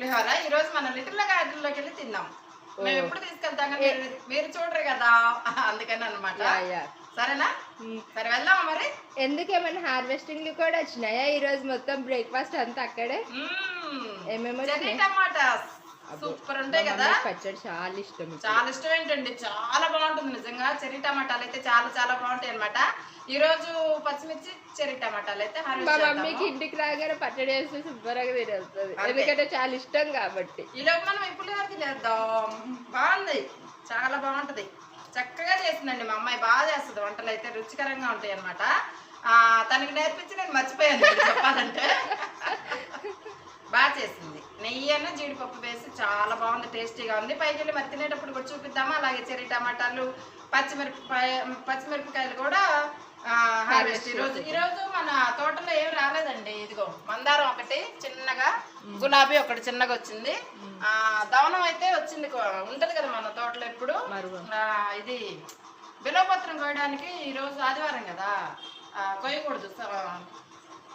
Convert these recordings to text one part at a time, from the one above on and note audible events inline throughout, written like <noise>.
పులిహోర. ఈ రోజు మనం లిటిల్ గార్డెన్లోకి వెళ్ళి తిందాం మేము ఎప్పుడు తీసుకెళ్తాం మీరు- చూడరు కదా. అందుకని యా. సరేనా? సరే వెళ్దామా మరి? ఎందుకేమైనా హార్వెస్టింగ్లు కూడా వచ్చినాయా? ఈ రోజు మొత్తం బ్రేక్ఫాస్ట్ అంతా అక్కడే? మ్మ్. ఏమేమి టమాటాస్. సూపర్ ఉంటాయి కదా? పచ్చడి చాలా ఇష్టం ఇప్పుడు. చాలా ఇష్టం ఏంటండి? చాలా బాగుంటుంది నిజంగా. చెర్రీ టమాటాలు అయితే చాలా చాలా బాగుంటాయి అనమాట ఈ రోజు పచ్చిమిర్చి చెర్రీ టమాటాలు అయితే మా మమ్మీకి. ఇంటికి రాగానే పచ్చడి వేస్తే శుభ్రంగా తినేస్తుంది. ఎందుకంటే చాలా ఇష్టం కాబట్టి. ఈలోపు మనం పులిహోర తినేద్దాం బాగుంది. చాలా బాగుంటది. చక్కగా చేసిందండి మా అమ్మాయి. బాగా చేస్తుంది. వంటలు అయితే రుచికరంగా ఉంటాయి అనమాట తనకి నేర్పించి నేను మర్చిపోయాను ఇప్పుడు చెప్పాలంటే. <laughs> బాగా చేసింది. నెయ్యి అన్న జీడిపప్పు వేసి చాలా బాగుంది టేస్టీగా ఉంది. పైకి వెళ్ళి మరి తినేటప్పుడు కూడా చూపిద్దామా? అలాగే చెర్రీ టమాటాలు పచ్చిమిరపకాయ పచ్చిమిరపకాయలు కూడా హార్వెస్ట్ ఈరోజు. ఈరోజు మన తోటలో ఏం రాలేదండి. ఇదిగో మందారం ఒకటి చిన్నగా గులాబీ ఒకటి చిన్నగా వచ్చింది. ఆ దవనం అయితే వచ్చింది ఉంటది కదా మన తోటలో ఎప్పుడు. ఇది బిలోపత్రం కోయడానికి ఈ రోజు ఆదివారం కదా. కొయ్యకూడదు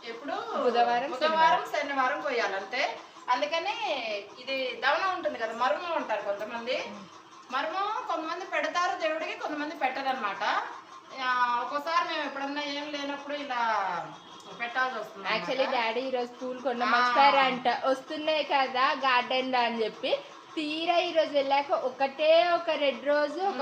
ఎప్పుడు బుధవారం, బుధవారం శనివారం. కొయ్యాలి అంతే అందుకని ఇది దవనం ఉంటుంది కదా మరుము ఉంటారు కొంతమంది. మరుము కొంతమంది పెడతారు దేవుడికి కొంతమంది పెట్టరు అనమాట ఒక్కోసారి మేము ఎప్పుడన్నా ఏం లేనప్పుడు ఇలా పెట్టాల్సి వస్తుంది యాక్చువల్లీ డాడీ ఈ రోజు స్కూల్ కొన్న మర్చిపోయారంట వస్తున్నాయి కదా గార్డెన్లో అని చెప్పి. తీరా ఈ రోజు వెళ్ళాక ఒకటే ఒక రెడ్ రోజు ఒక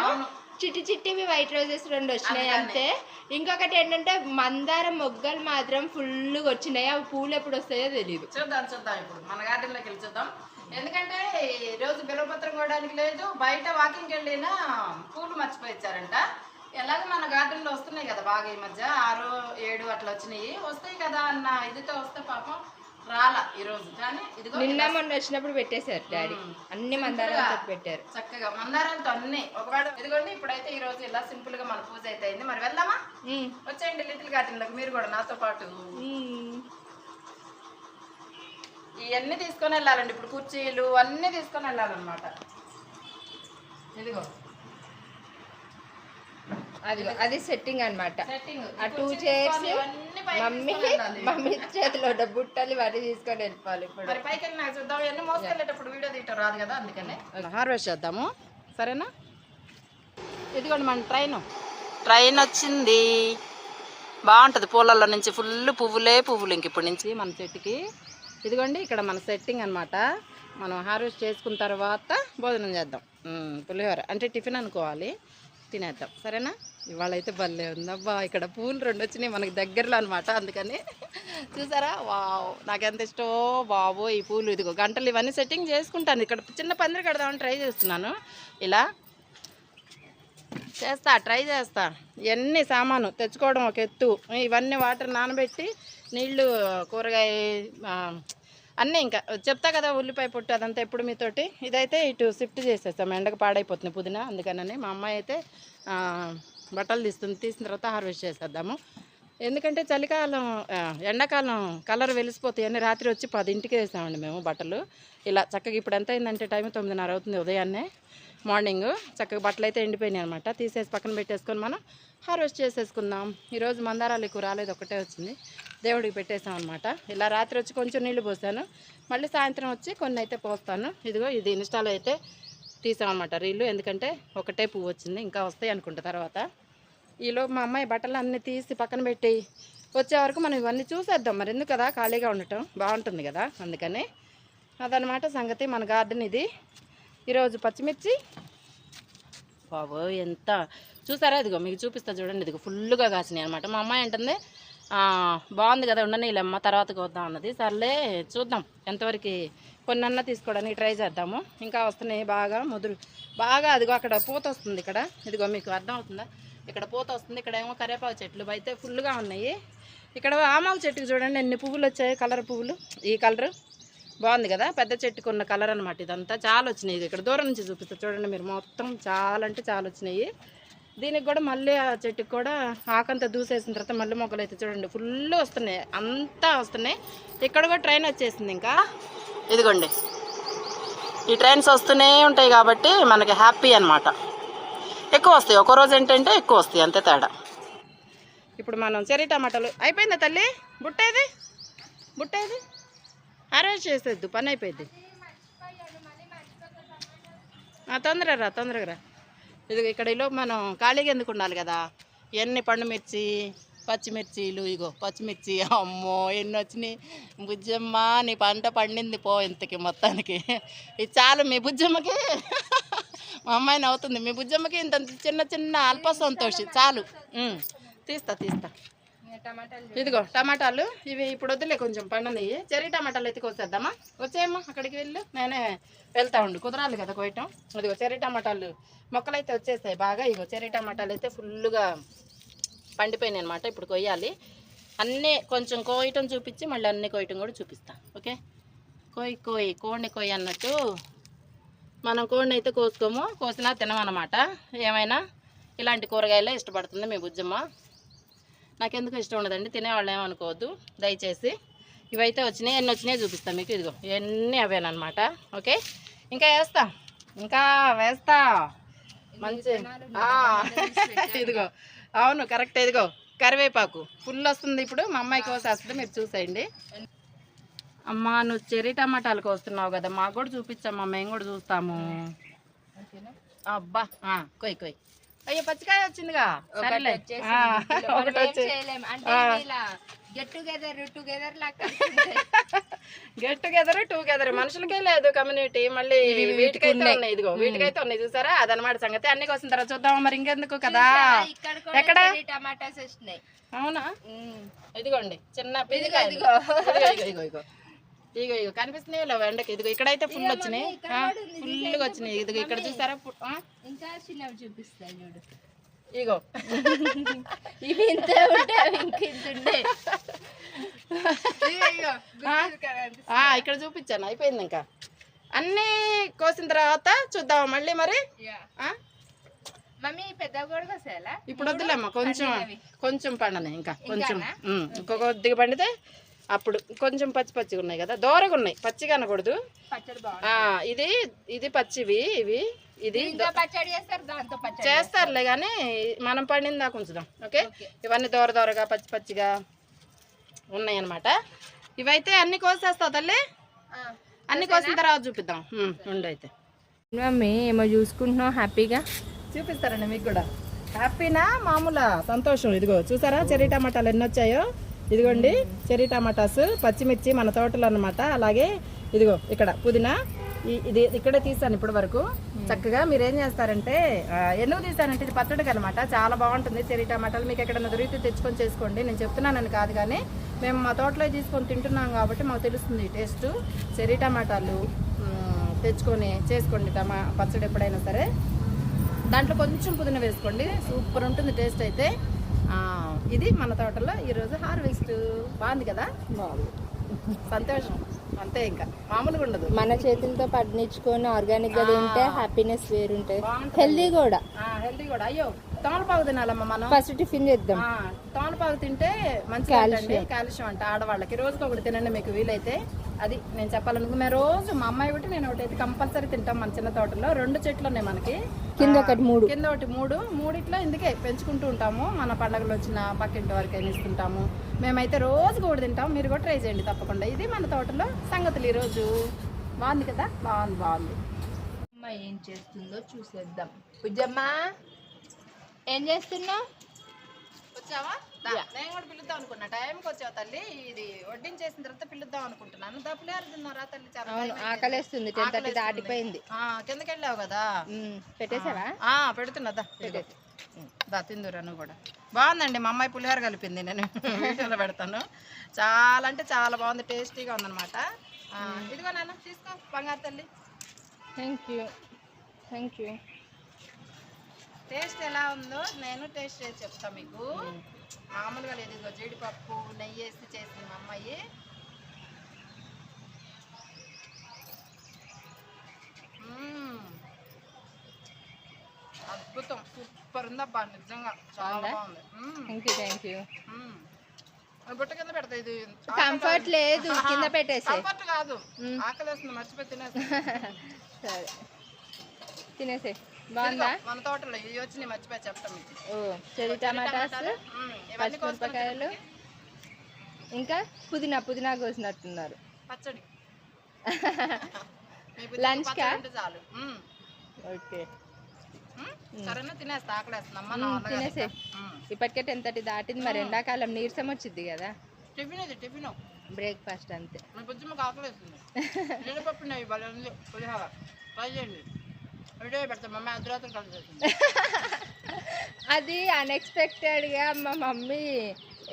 అవును. చిట్టి చిట్టివి వైట్ రోజెస్ రెండు వచ్చినాయి అంతే. ఇంకొకటి ఏంటంటే మందారం మొగ్గలు మాత్రం ఫుల్గా వచ్చినాయి. అవి పూలు ఎప్పుడు వస్తాయో తెలియదు చూద్దాం చూద్దాం ఇప్పుడు. మన గార్డెన్లోకి వెళ్ళి చూద్దాం. ఎందుకంటే ఈ రోజు బిలవపత్రం కొనడానికి లేదు. బయట వాకింగ్కి వెళ్ళినా పూలు మర్చిపోయించారంట ఎలాగో మన గార్డెన్లో వస్తున్నాయి కదా బాగా ఈ మధ్య. ఆరు ఏడు అట్లా వచ్చినాయి. వస్తాయి కదా అన్న ఇదితో వస్తే పాపం రాలా ఈ రోజు కానీ ఇదిగో నిన్న మొన్న వచ్చినప్పుడు పెట్టేశారు డాడీ. అన్ని మందారాలతో పెట్టారు. చక్కగా మందారాలతో అన్ని. ఒకవేళ ఇదిగోండి ఇప్పుడైతే ఈ రోజు ఇలా సింపుల్గా మన పూజ అయితే అయింది. మరి వెళ్దామా. వచ్చేయండి లిటిల్ గార్డెన్లోకి. మీరు కూడా నాతో పాటు. ఇవన్నీ తీసుకొని వెళ్ళాలండి. ఇప్పుడు కుర్చీలు అన్నీ తీసుకొని వెళ్ళాలన్నమాట. ఇదిగో. అదిగో అది సెట్టింగ్ అన్నమాట. సెట్టింగ్ ఆ టూ చైర్స్ మమ్మీ మమ్మీ చేతిలో ఉన్న బుట్టలు ఇవన్నీ తీసుకొని వెళ్ళిపోవాలి ఇప్పుడు. వీడియో తీయటం రాదు కదా అందుకని. హార్వెస్ట్ చేద్దాము. సరేనా? ఇదిగోండి మన ట్రైన్ ట్రైన్ వచ్చింది. బాగుంటుంది. పూలల్లో నుంచి ఫుల్ పువ్వులే పువ్వులు ఇంక ఇప్పటి నుంచి. మన చెట్టుకి. ఇదిగోండి ఇక్కడ మన సెట్టింగ్ అన్నమాట. మనం హార్వెస్ట్ చేసుకున్న తర్వాత భోజనం చేద్దాం. పులిహోర. అంటే టిఫిన్ అనుకోవాలి. తినేద్దాం. సరేనా? ఇవాళ అయితే భలే ఉందబ్బా. ఇక్కడ పూలు రెండు వచ్చినాయి మనకి దగ్గరలో అనమాట అందుకని. చూసారా? వావ్. నాకెంత ఇష్టమో బాబో ఈ పూలు. ఇదిగో గంటలు ఇవన్నీ సెట్టింగ్ చేసుకుంటాను. ఇక్కడ చిన్న పందిరి కడదామని ట్రై చేస్తున్నాను. ఇలా చేస్తా ట్రై చేస్తా. ఇవన్నీ సామాను తెచ్చుకోవడం ఒక ఎత్తు. ఇవన్నీ వాటర్ నానబెట్టి నీళ్ళు కూరగాయ అన్నీ ఇంకా. చెప్తా కదా ఉల్లిపాయ పొట్టు అదంతా ఎప్పుడు మీతోటి? ఇదైతే ఇటు షిఫ్ట్ చేసేస్తాం. ఎండకు పాడైపోతుంది పుదీనా అందుకనని మా అమ్మాయి అయితే బట్టలు తీస్తుంది తీసిన తర్వాత హార్వెస్ట్ చేసేద్దాము. ఎందుకంటే చలికాలం ఎండాకాలం కలర్ వెలిసిపోతాయి. అని రాత్రి వచ్చి పదింటికి వేసామండి మేము బట్టలు. ఇలా చక్కగా ఇప్పుడు ఎంత అయిందంటే టైం తొమ్మిదిన్నర అవుతుంది ఉదయాన్నే మార్నింగ్. చక్కగా బట్టలు అయితే ఎండిపోయినాయి అనమాట తీసేసి పక్కన పెట్టేసుకొని మనం హార్వెస్ట్ చేసేసుకుందాం. ఈరోజు మందారాలు ఎక్కువ రాలేదు ఒకటే వచ్చింది. దేవుడికి పెట్టేసాం అనమాట ఇలా రాత్రి వచ్చి కొంచెం నీళ్ళు పోసాను. మళ్ళీ సాయంత్రం వచ్చి కొన్ని అయితే పోస్తాను. ఇదిగో ఇది ఇన్స్టాలో అయితే తీసామన్నమాట రీళ్ళు ఎందుకంటే ఒకటే పువ్వు వచ్చింది. ఇంకా వస్తాయి అనుకుంటా తర్వాత. ఈలో మా అమ్మాయి బట్టలు అన్నీ తీసి పక్కన పెట్టి వచ్చే వరకు మనం ఇవన్నీ చూసేద్దాం. మరి ఎందుకు కదా? ఖాళీగా ఉండటం బాగుంటుంది కదా? అందుకని అదనమాట సంగతి మన గార్డెన్ ఇది. ఈరోజు పచ్చిమిర్చి. బాబో ఎంత చూసారా? ఇదిగో మీకు చూపిస్తా చూడండి. ఇదిగో ఫుల్గా కాసినాయి అనమాట మా అమ్మాయి అంటుంది బాగుంది కదా ఉండనీలమ్మ తర్వాత కొద్దాం అన్నది. సర్లే చూద్దాం ఎంతవరకు కొన్నన్నా తీసుకోవడానికి ట్రై చేద్దాము. ఇంకా వస్తున్నాయి బాగా ముదురు. బాగా అదిగో అక్కడ పూత వస్తుంది ఇక్కడ. ఇదిగో మీకు అర్థం అవుతుందా? ఇక్కడ పూత వస్తుంది. ఇక్కడ ఏమో కరివేపాకు చెట్లు అయితే ఫుల్గా ఉన్నాయి. ఇక్కడ ఆమాకు చెట్టుకి చూడండి ఎన్ని పువ్వులు వచ్చాయి? కలర్ పువ్వులు. ఈ కలర్ బాగుంది కదా? పెద్ద చెట్టుకు ఉన్న కలర్ అనమాట ఇదంతా. చాలా వచ్చినాయి. ఇది ఇక్కడ దూరం నుంచి చూపిస్తారు చూడండి మీరు. మొత్తం చాలా అంటే చాలా వచ్చినాయి. దీనికి కూడా మళ్ళీ ఆ చెట్టుకి కూడా ఆకంతా దూసేసిన తర్వాత మళ్ళీ మొక్కలు అయితే చూడండి. ఫుల్ వస్తున్నాయి. అంతా వస్తున్నాయి. ఇక్కడ కూడా ట్రైన్ వచ్చేసింది ఇంకా. ఇదిగోండి. ఈ ట్రైన్స్ వస్తూనే ఉంటాయి కాబట్టి మనకి హ్యాపీ అనమాట ఎక్కువ వస్తాయి. ఒక రోజు ఏంటంటే ఎక్కువ వస్తాయి. అంతే తేడా. ఇప్పుడు మనం చెరీ టమాటాలు. అయిపోయిందా తల్లి? బుట్టేది బుట్టేది బుట్ట అరేంజ్ చేసేద్దు. పని అయిపోయింది తొందరగా రా తొందరగా రా. ఇది ఇక్కడ ఈలోపు మనం ఖాళీగా ఎందుకు ఉండాలి కదా? ఎన్ని పండు మిర్చి పచ్చిమిర్చీలు ఇగో పచ్చిమిర్చి అమ్మో ఎన్ని వచ్చినాయి? బుజ్జమ్మ నీ పంట పండింది పో ఇంతకి మొత్తానికి. ఇది చాలు మీ బుజ్జమ్మకి. మా అమ్మాయి నవ్వుతుంది. మీ బుజ్జమ్మకి ఇంత చిన్న చిన్న అల్ప సంతోషి. చాలు. తీస్తా తీస్తా. ఇదిగో టమాటాలు. ఇవి ఇప్పుడు వద్దులే కొంచెం పండనివి చెర్రీ టమాటాలు ఎత్తుకొచ్చేద్దామా వచ్చేయమ్మా అక్కడికి వెళ్ళు. నేనే వెళ్తా ఉండు. కుదరాలి కదా కోయటం. ఇదిగో చెర్రీ టమాటాలు. మొక్కలు అయితే వచ్చేస్తాయి బాగా. ఇగో చెర్రీ టమాటాలు అయితే ఫుల్గా పండిపోయినాయి అనమాట ఇప్పుడు కొయ్యాలి. అన్నీ కొంచెం కోయటం చూపించి మళ్ళీ అన్నీ కోయటం కూడా చూపిస్తా. ఓకే? కోయి కోయి. కోడిని కోయి అన్నట్టు మనం కోడిని అయితే కోసుకోము. కోసినా తినమన్నమాట. ఏమైనా? ఇలాంటి కూరగాయలే ఇష్టపడుతుంది మీ బుజ్జమ్మ. నాకెందుకు ఇష్టం ఉండదండి తినేవాళ్ళు ఏమనుకోవద్దు దయచేసి ఇవైతే వచ్చినాయి ఎన్ని వచ్చినాయి చూపిస్తాను మీకు. ఇదిగో ఎన్ని అవేనమాట ఓకే? ఇంకా వేస్తా. ఇంకా వేస్తా. మంచి ఇదిగో. అవును కరెక్ట్. ఇదిగో కరివేపాకు. ఫుల్ వస్తుంది ఇప్పుడు. మా అమ్మాయి కోసేస్తుంది మీరు చూసేయండి. అమ్మా నువ్వు చెర్రీ టమాటాలు కోస్తున్నావు కదా మాకు కూడా చూపించమ్మా మేము కూడా చూస్తాము. అబ్బా కొయ్ కొయ్. అయ్యో పచ్చికాయ వచ్చిందిగా. సరేలే. ఆ, ఒకటి వచ్చి గెట్ టుగెదర్ టుగెదర్ లాగా కలిసి గెట్ టుగెదర్ టుగెదర్ మనుషులకే లేదు కమ్యూనిటీ మళ్ళీ వీటికైతే ఉన్నాయి. ఇదిగో వీటికైతే ఉన్నాయి. చూసారా? అదనమాట సంగతి. అన్ని కోసం తర్వాత చూద్దాం మరి ఇంకెందుకు కదా? ఇక్కడ కూడా ఎక్కడ? చెర్రీ టమాటాస్ వచ్చినాయి. అవునా. ఇదిగోండి చిన్న. ఇదిగో. ఇదిగో ఇదిగో ఇదిగో. ఇదిగో ఇగో ఇగో కనిపిస్తున్నాయి లేవు ఎండకి ఇదిగో ఇక్కడైతే ఫుల్ వచ్చినాయి. ఇక్కడ. ఫుల్గా వచ్చినాయి. ఇదిగో ఇక్కడ చూసారా? ఆ? ఇంకా చిన్నవి చూపిస్తాయి చూడు. ఇగో. ఇవి ఇంత ఇంక ఉండే. ఇక్కడ చూపించాను. అయిపోయింది ఇంకా. అన్నీ కోసిన తర్వాత చూద్దాం మళ్ళీ మరి? యా. ఆ? మమ్మీ పెద్ద కూడా కోసేయాలా ఇప్పుడు వద్దులేమ్మా కొంచెం. కొంచెం పండని ఇంకా కొంచెం. ఇంకొక కొద్దిగా పండితే అప్పుడు కొంచెం పచ్చి పచ్చిగా ఉన్నాయి కదా దోరగా ఉన్నాయి పచ్చిగా అనకూడదు. పచ్చడి బాగుంది ఆ, ఇది ఇది పచ్చివి ఇవి ఇది దీంతో పచ్చడి చేస్తారు దాంతో పచ్చడి చేస్తారులే కానీ మనం పండింది దాకా ఉంచుదాం ఓకే. ఇవన్నీ దోర దోరగా పచ్చి పచ్చిగా ఉన్నాయి అన్నమాట ఇవైతే అన్ని కోసేస్తావు తల్లి? ఆ. అన్ని కోసిన? తర్వాత చూపిద్దాం. ఉమ్, ఉండు అయితే. మమ్మీ ఏమో చూసుకుంటున్నావు హ్యాపీగా? చూపిస్తారండి మీకు కూడా. హ్యాపీనా? మామూలా సంతోషం ఇదిగో చూసారా? చెర్రీ టమాటాలు ఎన్ని వచ్చాయో? ఇదిగోండి చెర్రీ టమాటాస్ పచ్చిమిర్చి మన తోటలో అనమాట అలాగే ఇదిగో ఇక్కడ పుదీనా ఇది ఇక్కడే తీసాను ఇప్పటి వరకు. చక్కగా మీరు ఏం చేస్తారంటే ఎన్నో ఎందుకు తీసానంటే ఇది పచ్చడికి అనమాట చాలా బాగుంటుంది చెరీ టమాటాలు. మీకు ఎక్కడైనా దొరికితే తెచ్చుకొని చేసుకోండి. నేను చెప్తున్నానని కాదు కానీ మేము మా తోటలో తీసుకొని తింటున్నాం కాబట్టి మాకు తెలుస్తుంది టేస్ట్. చెర్రీ టమాటాలు తెచ్చుకొని చేసుకోండి టమా పచ్చడి ఎప్పుడైనా సరే. దాంట్లో కొంచెం పుదీనా వేసుకోండి. సూపర్ ఉంటుంది టేస్ట్ అయితే. ఇది మన తోటలో ఈరోజు హార్వెస్ట్ బాగుంది కదా? సంతోషం. అంతే ఇంకా. మామూలుగా ఉండదు. మన చేతులతో పండించుకొని ఆర్గానిక్గా తింటే హ్యాపీనెస్ వేరుంటది హెల్దీ కూడా. హెల్దీ కూడా. అయ్యో తమలపాకు తినాలమ్మా మనం. ఫస్ట్ టిఫిన్ చేద్దాం. ఆ, తమలపాకు తింటే అండి కాల్షియం. అంట ఆడవాళ్ళకి. రోజుకి ఒకటి తినండి మీకు వీలైతే. అది నేను చెప్పాలనుకు మేము రోజు మా అమ్మాయి ఒకటి నేను ఒకటి అయితే కంపల్సరీ తింటాం మన చిన్న తోటలో. రెండు చెట్లు ఉన్నాయి మనకి. కింద ఒకటి మూడు. కింద ఒకటి మూడు. మూడిట్లో ఇందుకే పెంచుకుంటూ ఉంటాము. మన పండగలు వచ్చిన పక్కింటి వరకు అయినా ఇస్తుంటాము. మేమైతే రోజు కూడా తింటాం. మీరు కూడా ట్రై చేయండి తప్పకుండా. ఇది మన తోటలో సంగతులు ఈరోజు. బాగుంది కదా? బాగుంది బాగుంది. అమ్మ ఏం చేస్తుందో చూసేద్దాం. పూజమ్మా ఏం చేస్తున్నావు? వచ్చావా? నేను కూడా పిలుద్దాం అనుకున్నా. టైంకి వచ్చావు తల్లి. ఇది వడ్డించేసిన తర్వాత పిలుద్దాం అనుకుంటున్నాను. దా పులిహార తిన్నారా తల్లి. చాలా. ఆకలేస్తుంది. టెన్ థర్టీ ఆకలేస్తుంది. దాటిపోయింది. కిందకి వెళ్ళావు కదా? పెట్టేసావా? పెడుతున్నా. దా తిందురా నువ్వు కూడా. బాగుందండి. మా అమ్మాయి పులిహోర కలిపింది. నేను వీడియోలో పెడతాను. చాలా అంటే చాలా బాగుంది. టేస్టీగా ఉందన్నమాట. ఆ, ఇదిగో నాన్న తీసుకో. బంగారు తల్లి. Thank you thank you taste ఎలా ఉందో నేను టేస్ట్ చేసి చెప్తా మీకు. మామూలుగా లేదు. ఇదిగో జీడిపప్పు నెయ్యి వేసి చేసింది మా అమ్మాయి. మ్మ్. అద్భుతం. సూపర్ ఉందబ్బా నిజంగా చాలా బాగుంది. థ్యాంక్ యూ థ్యాంక్ బుట్ట కింద పెడతా ఇది కంఫర్ట్ లేదు కింద <laughs> పెట్టేసే కంఫర్ట్ కాదు. ఆకలి వస్తుంది మర్చిపోయి తినేస్తా <laughs> సరే. తినేసే బాగుందా? మన తోటలో ఇవి వచ్చి నేను మర్చిపోయి ఓ టమాటాస్ పచ్చిమిరపకాయలు ఇంకా పుదీనా పుదీనా కోసినట్టున్నారు. పచ్చడి. <laughs> కా? ఉంటే చాలు. ఓకే? సరేనా తినేస్తా తినేసే. ఇప్పటికే టెన్ థర్టీ దాటింది మరి ఎండాకాలం నీరసం వచ్చింది కదా. టిఫిన్ ఇది టిఫిన్. బ్రేక్ఫాస్ట్ అంతే. బుజ్జిమ్మకి ఆకలేస్తుంది. <laughs> జీడిపప్పు నెయ్యి భలే ఉంది. పులిహోర. ట్రై చేయండి. <laughs> అది అన్ఎక్స్పెక్టెడ్గా మా మమ్మీ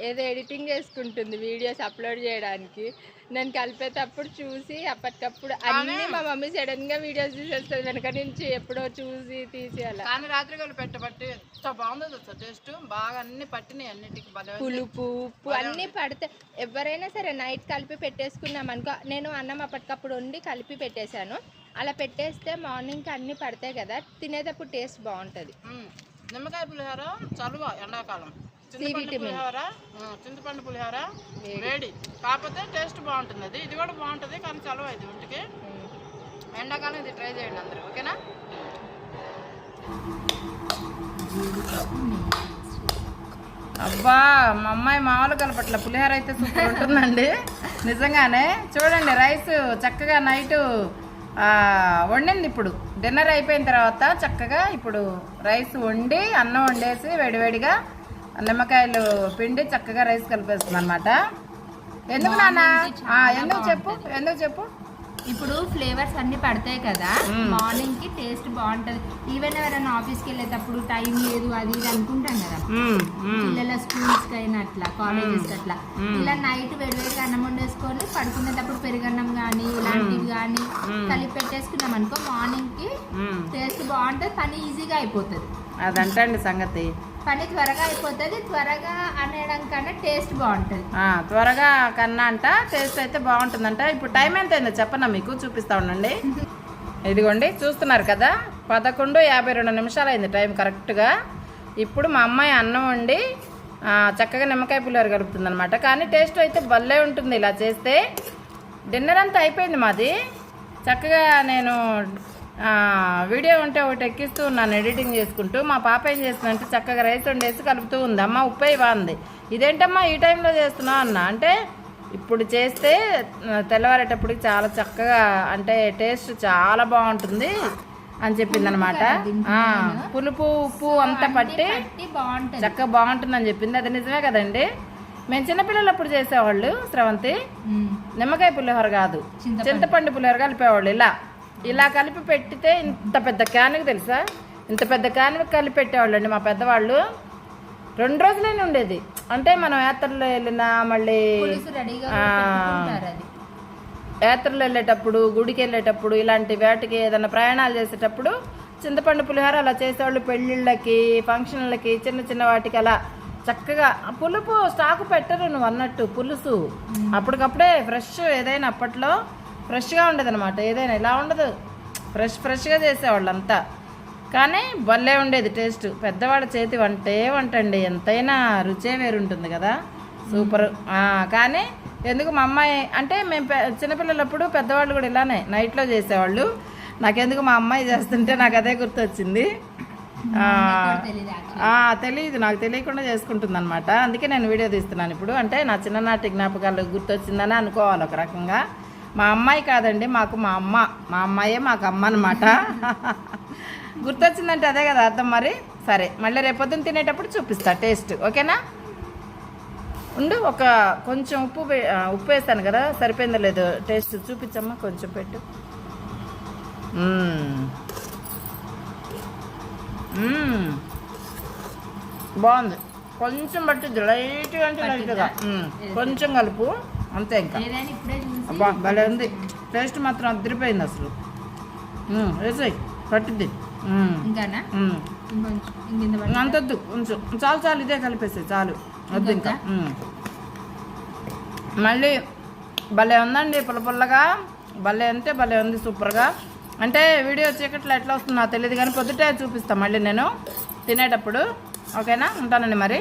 ఏదో ఎడిటింగ్ చేసుకుంటుంది వీడియోస్ అప్లోడ్ చేయడానికి. నేను కలిపేటప్పుడు చూసి అప్పటికప్పుడు అన్నీ మా మమ్మీ సడన్గా వీడియోస్ తీసేస్తుంది. వెనక నుంచి ఎప్పుడో చూసి తీసి అలా. కానీ రాత్రి కలిపి పెట్టబట్టి ఎంత బాగుందో టేస్ట్. బాగా అన్ని పట్టినాయి అన్నిటికి. పులుపు ఉప్పు అన్నీ పడితే ఎవరైనా సరే నైట్ కలిపి పెట్టేసుకున్నాం అనుకో నేను అన్నం అప్పటికప్పుడు వండి కలిపి పెట్టేశాను. అలా పెట్టేస్తే మార్నింగ్కి అన్నీ పడతాయి కదా తినేటప్పుడు టేస్ట్ బాగుంటుంది. మ్మ్. నిమ్మకాయ పులిహోర చలువ ఎండాకాలం. చింతపండు. పులిహోర చింతపండు పులిహోర వేడి. కాకపోతే టేస్ట్ బాగుంటుంది. అది ఇది కూడా బాగుంటుంది కానీ చలువ ఇది ఒంటికి. ఎండాకాలం ఇది ట్రై చేయండి అందరూ ఓకేనా? అబ్బా మా అమ్మాయి మామూలు కలపట్ల పులిహోర అయితే సూపర్ ఉంటుందండి. నిజంగానే. చూడండి రైస్ చక్కగా నైట్ వండింది ఇప్పుడు. డిన్నర్ అయిపోయిన తర్వాత చక్కగా ఇప్పుడు రైస్ వండి అన్నం వండేసి వేడివేడిగా నిమ్మకాయలు పిండి చక్కగా రైస్ కలిపేస్తుంది అనమాట ఎందుకు నాన్న? ఎందుకు చెప్పు? ఎందుకు చెప్పు? ఇప్పుడు ఫ్లేవర్స్ అన్ని పడతాయి కదా. మార్నింగ్కి టేస్ట్ బాగుంటది ఈవెన్ ఎవరైనా ఆఫీస్కి వెళ్ళేటప్పుడు టైం లేదు అది ఇది అనుకుంటాం కదా. పిల్లల స్కూల్స్కి అయినా అట్లా కాలేజెస్కి అట్లా. ఇలా నైట్ వేడివేడిగా అన్నం వండేసుకొని పడుకునేటప్పుడు పెరుగన్నం కానీ ఇలాంటివి కానీ. కలిపి పెట్టేసుకున్నాం అనుకో మార్నింగ్కి. టేస్ట్ బాగుంటది పని ఈజీగా అయిపోతుంది అదంటండి సంగతి పని త్వరగా అయిపోతుంది. త్వరగా అనేయడం కన్నా టేస్ట్ బాగుంటుంది. త్వరగా కన్నా అంట టేస్ట్ అయితే బాగుంటుందంట. ఇప్పుడు టైం ఎంత అయిందో చెప్పనా మీకు? చూపిస్తా ఉండండి. ఇదిగోండి చూస్తున్నారు కదా? పదకొండు యాభై రెండు నిమిషాలు అయింది టైం కరెక్ట్గా. ఇప్పుడు మా అమ్మాయి అన్నం వండి చక్కగా నిమ్మకాయ పులిహోర కలుపుతుంది అనమాట కానీ టేస్ట్ అయితే భలే ఉంటుంది ఇలా చేస్తే. డిన్నర్ అంతా అయిపోయింది మాది. చక్కగా నేను వీడియో ఉంటే ఒకటి ఎక్కిస్తూ ఉన్నాను ఎడిటింగ్ చేసుకుంటూ. మా పాప ఏం చేస్తుందంటే చక్కగా రైస్ వండేసి కలుపుతూ ఉంది. అమ్మ ఉప్పై బాగుంది ఇదేంటమ్మా ఈ టైంలో చేస్తున్నావు అన్న? అంటే ఇప్పుడు చేస్తే తెల్లవారేటప్పటికి చాలా చక్కగా అంటే టేస్ట్ చాలా బాగుంటుంది అని చెప్పింది అనమాట పులుపు ఉప్పు అంతా పట్టి పట్టి బాగుంటది. చక్కగా బాగుంటుందని చెప్పింది. అది నిజమే కదండి. మేము చిన్నపిల్లలప్పుడు చేసేవాళ్ళు స్రవంతి మ్మ్. నిమ్మకాయ పులిహోర కాదు. చింతపండు పులిహోర కలిపేవాళ్ళు ఇలా. ఇలా కలిపి పెట్టితే ఇంత పెద్ద క్యాన్కి తెలుసా? ఇంత పెద్ద క్యాన్కి కలిపి పెట్టేవాళ్ళు అండి మా పెద్దవాళ్ళు. రెండు రోజులైనా ఉండేది. అంటే మనం యాత్రలో వెళ్ళినా మళ్ళీ యాత్రలు వెళ్ళేటప్పుడు గుడికి వెళ్ళేటప్పుడు ఇలాంటి వేటకి ఏదైనా ప్రయాణాలు చేసేటప్పుడు చింతపండు పులిహోర అలా చేసేవాళ్ళు పెళ్ళిళ్ళకి ఫంక్షన్లకి చిన్న చిన్న వాటికి అలా చక్కగా పులుపు స్టాక్ పెట్టరు నువ్వు అన్నట్టు పులుసు. అప్పటికప్పుడే ఫ్రెష్ ఏదైనా అప్పట్లో ఫ్రెష్గా ఉండదు అనమాట ఏదైనా ఇలా ఉండదు. ఫ్రెష్ ఫ్రెష్గా చేసేవాళ్ళు అంతా కానీ భలే ఉండేది టేస్ట్ పెద్దవాళ్ళ చేతి వంటే వంట అండి ఎంతైనా రుచే వేరుంటుంది కదా. సూపర్ కానీ ఎందుకు మా అమ్మాయి అంటే మేము చిన్నపిల్లలప్పుడు పెద్దవాళ్ళు కూడా ఇలానే నైట్లో చేసేవాళ్ళు. నాకెందుకు మా అమ్మాయి చేస్తుంటే నాకు అదే గుర్తొచ్చింది. తెలియదు నాకు తెలియకుండా చేసుకుంటుంది అనమాట అందుకే నేను వీడియో తీస్తున్నాను ఇప్పుడు. అంటే నా చిన్ననాటి జ్ఞాపకాలు గుర్తొచ్చిందని అనుకోవాలి ఒక రకంగా. మా అమ్మాయి కాదండి మాకు మా అమ్మ. మా అమ్మాయే మాకు అమ్మ అనమాట గుర్తొచ్చిందంటే అదే కదా అర్థం మరి? సరే మళ్ళీ రేపొద్దున తినేటప్పుడు చూపిస్తా టేస్ట్. ఓకేనా? ఉండు ఒక కొంచెం ఉప్పు ఉప్పు వేస్తాను కదా సరిపోయిందో లేదో? టేస్ట్ చూపించమ్మా కొంచెం పెట్టు. బాగుంది. కొంచెం పట్టిద్ది లైట్గా అంటే లైట్గా. కొంచెం కలుపు. అంతే ఇంకా. అబ్బా భలే ఉంది. టేస్ట్ మాత్రం అదిరిపోయింది అసలు. వేసేయ్ పట్టిద్ది. అంతొద్దు కొంచెం చాలు చాలు ఇదే కలిపేసాయి చాలు. వద్దు ఇంకా. మళ్ళీ భలే ఉందండి పుల్ల పుల్లగా. భలే అంటే భలే ఉంది సూపర్గా. అంటే వీడియో చీకట్లో ఎట్లా వస్తుందో తెలియదు కానీ పొద్దుటే చూపిస్తాను మళ్ళీ నేను తినేటప్పుడు. ఓకేనా? ఉంటానండి మరి.